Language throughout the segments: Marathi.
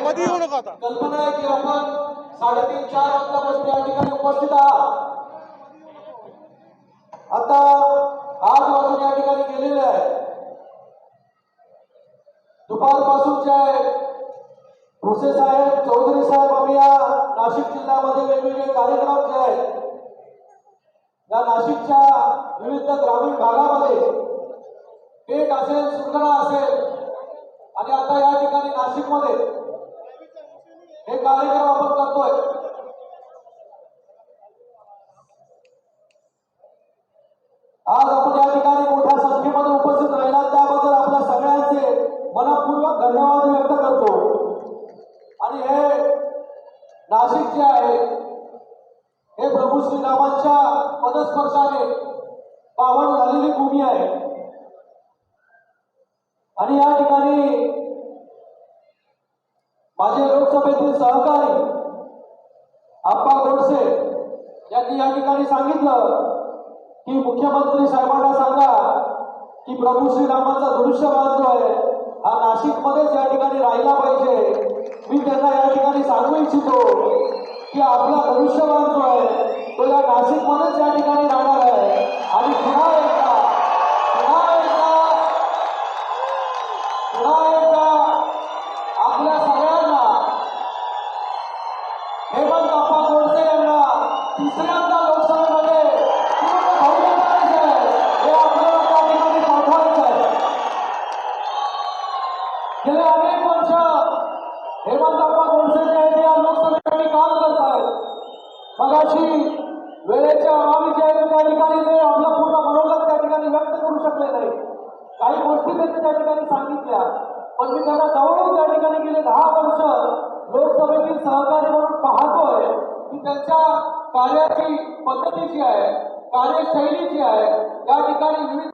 मध्ये येऊ नका आता. कल्पना आहे की आपण साडेतीन चार वाजतापासून या ठिकाणी उपस्थित आहात. आता आठ वाजून या ठिकाणी गेलेले आहे दुपारपासून जे आहे भुसे साहेब चौधरी साहेब आम्ही या नाशिक जिल्ह्यामध्ये वेगवेगळे कार्यक्रम जे आहेत या नाशिकच्या विविध ग्रामीण भागामध्ये पेठ असेल सुरगणा असेल आणि आता या ठिकाणी नाशिकमध्ये हे कार्यक्रम आपण करतोय. आज आपण या ठिकाणी मोठ्या संख्येमध्ये उपस्थित राहिला त्याबद्दल आपल्या सगळ्यांचे मनपूर्वक धन्यवाद व्यक्त करतो. आणि हे नाशिक जे आहे हे प्रभू श्रीरामांच्या पदस्पर्शाने पावन झालेली भूमी आहे. आणि या ठिकाणी माझे लोकसभेतील सहकारी आप्पा गोडसे यांनी या ठिकाणी सांगितलं की मुख्यमंत्री साहेबांना सांगा की प्रभू श्रीरामाचा धनुष्यबाण जो आहे हा नाशिकमध्येच या ठिकाणी राहिला पाहिजे. मी त्यांना या ठिकाणी सांगू इच्छितो की आपला धनुष्यबाण जो आहे तो या नाशिकमध्येच या ठिकाणी राहणार आहे आणि पुन्हा एकदा पुन्हा एकदा पुन्हा एकदा आपल्या सगळ्यांना. हेमंत अप्पा गोडसे यांना तिसऱ्यांदा लोकसभेमध्ये पूर्ण बहुमत आणायचं आहे. हे आपल्याला त्या ठिकाणी पाठवायचं आहे. गेले अनेक वर्ष हेमंत अप्पा गोडसे जे आहेत या लोकसभेसाठी काम करत आहेत मगाशी वेळेच्या अभावी जे त्या ठिकाणी ते आपलं पूर्ण मनोगत त्या ठिकाणी व्यक्त करू गोष्टी त्या ठिकाणी सांगितल्या. पण मी त्यांना जवळून त्या ठिकाणी गेले. दहा वर्ष लोकसभेतील सहकारी म्हणून पाहतोय की त्यांच्या कार्याची पद्धतीची आहे कार्यशैली जी आहे. या ठिकाणी विविध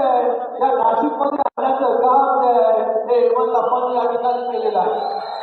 आहे. या नाशिकमध्ये आणण्याचं काम जे आहे ते हेमंत आपण या ठिकाणी केलेलं आहे.